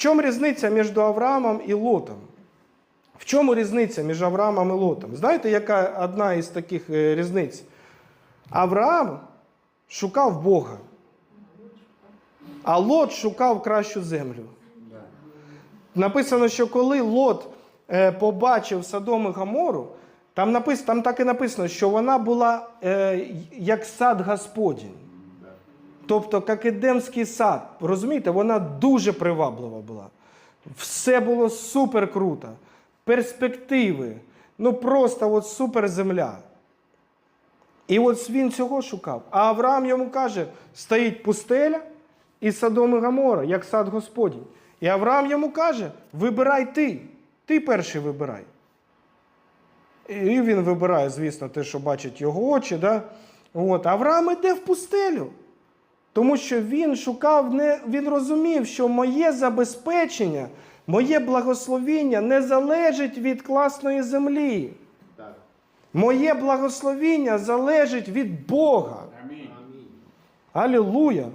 чому різниця між Авраамом і Лотом? В чому різниця між Авраамом і Лотом? Знаєте, яка одна із таких е, різниць? Авраам шукав Бога, а Лот шукав кращу землю. Написано, що коли Лот е, побачив Содом і Гомору, там, написано, там так і написано, що вона була е, як сад Господень. Тобто, як Едемський сад. Розумієте, вона дуже приваблива була. Все було супер круто. Перспективи. Ну просто от супер земля. І от він цього шукав. А Авраам йому каже: стоїть пустеля і Содом і Гомора, як сад Господній. І Авраам йому каже: вибирай ти. Ти перший вибирай. І він вибирає, звісно, те, що бачить його очі. Да? От. Авраам іде в пустелю. Тому що він шукав, не, він розумів, що моє забезпечення, моє благословіння не залежить від класної землі. Так. Моє благословіння залежить від Бога. Амінь. Алілуя!